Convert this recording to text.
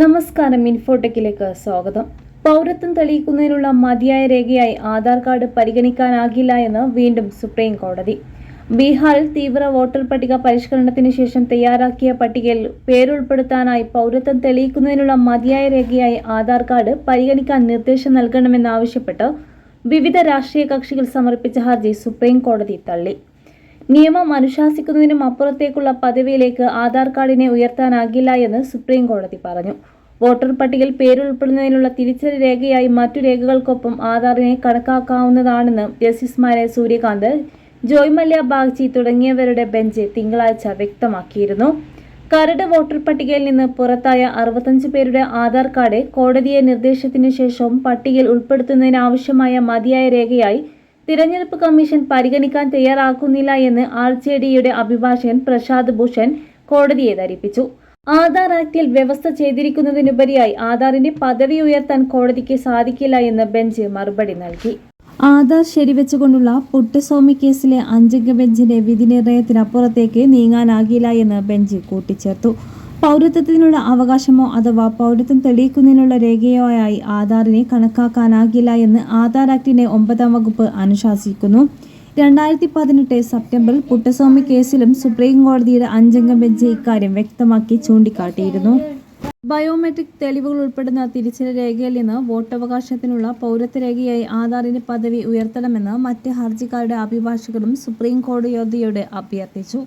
നമസ്കാരം ഇൻഫോടെക്കിലേക്ക് സ്വാഗതം. പൗരത്വം തെളിയിക്കുന്നതിനുള്ള മതിയായ രേഖയായി ആധാർ കാർഡ് പരിഗണിക്കാനാകില്ല എന്ന് വീണ്ടും സുപ്രീം കോടതി. ബീഹാറിൽ തീവ്ര വോട്ടർ പട്ടിക പരിഷ്കരണത്തിന് ശേഷം തയ്യാറാക്കിയ പട്ടികയിൽ പേരുൾപ്പെടുത്താനായി പൗരത്വം തെളിയിക്കുന്നതിനുള്ള മതിയായ രേഖയായി ആധാർ കാർഡ് പരിഗണിക്കാൻ നിർദ്ദേശം നൽകണമെന്നാവശ്യപ്പെട്ട് വിവിധ രാഷ്ട്രീയ കക്ഷികൾ സമർപ്പിച്ച ഹർജി സുപ്രീം കോടതി തള്ളി. നിയമം അനുശാസിക്കുന്നതിനും അപ്പുറത്തേക്കുള്ള പദവിയിലേക്ക് ആധാർ കാർഡിനെ ഉയർത്താനാകില്ല എന്ന് സുപ്രീം കോടതി പറഞ്ഞു. വോട്ടർ പട്ടികയിൽ പേരുൾപ്പെടുന്നതിനുള്ള തിരിച്ചറി രേഖയായി മറ്റു രേഖകൾക്കൊപ്പം ആധാറിനെ കണക്കാക്കാവുന്നതാണെന്ന് ജസ്റ്റിസുമാരായ സൂര്യകാന്ത് ജോയ് മല്യ ബാഗ്ചി തുടങ്ങിയവരുടെ ബെഞ്ച് തിങ്കളാഴ്ച വ്യക്തമാക്കിയിരുന്നു. കരട് വോട്ടർ പട്ടികയിൽ നിന്ന് പുറത്തായ അറുപത്തഞ്ച് പേരുടെ ആധാർ കാർഡ് കോടതിയെ നിർദ്ദേശത്തിനു ശേഷവും പട്ടികയിൽ ഉൾപ്പെടുത്തുന്നതിനാവശ്യമായ മതിയായ രേഖയായി തിരഞ്ഞെടുപ്പ് കമ്മീഷൻ പരിഗണിക്കാൻ തയ്യാറാക്കുന്നില്ല എന്ന് ആർ ജെ ഡിയുടെ അഭിഭാഷകൻ പ്രശാന്ത് ഭൂഷൺ കോടതിയെ ധരിപ്പിച്ചു. ആധാർ ആക്ടിൽ വ്യവസ്ഥ ചെയ്തിരിക്കുന്നതിനുപരിയായി ആധാറിന്റെ പദവി ഉയർത്താൻ കോടതിക്ക് സാധിക്കില്ല എന്ന് ബെഞ്ച് മറുപടി നൽകി. ആധാർ ശരിവെച്ചുകൊണ്ടുള്ള പുട്ടസ്വാമി കേസിലെ അഞ്ചംഗ ബെഞ്ചിന്റെ വിധി നിർണയത്തിനപ്പുറത്തേക്ക് നീങ്ങാനാകില്ല എന്ന് ബെഞ്ച് കൂട്ടിച്ചേർത്തു. പൗരത്വത്തിനുള്ള അവകാശമോ അഥവാ പൗരത്വം തെളിയിക്കുന്നതിനുള്ള രേഖയോ ആയി ആധാറിനെ കണക്കാക്കാനാകില്ല എന്ന് ആധാർ ആക്ടിന്റെ ഒമ്പതാം വകുപ്പ് അനുശാസിക്കുന്നു. രണ്ടായിരത്തി പതിനെട്ട് സെപ്റ്റംബറിൽ പുട്ടസ്വാമി കേസിലും സുപ്രീം കോടതിയുടെ അഞ്ചംഗ ബെഞ്ച് ഇക്കാര്യം വ്യക്തമാക്കി ചൂണ്ടിക്കാട്ടിയിരുന്നു. ബയോമെട്രിക് തെളിവുകൾ ഉൾപ്പെടുന്ന തിരിച്ചിൽ രേഖയിൽ നിന്ന് വോട്ടവകാശത്തിനുള്ള പൗരത്വ രേഖയായി ആധാറിന്റെ പദവി ഉയർത്തണമെന്ന് മറ്റ് ഹർജിക്കാരുടെ അഭിഭാഷകരും സുപ്രീം കോടതിയോട് അഭ്യർത്ഥിച്ചു.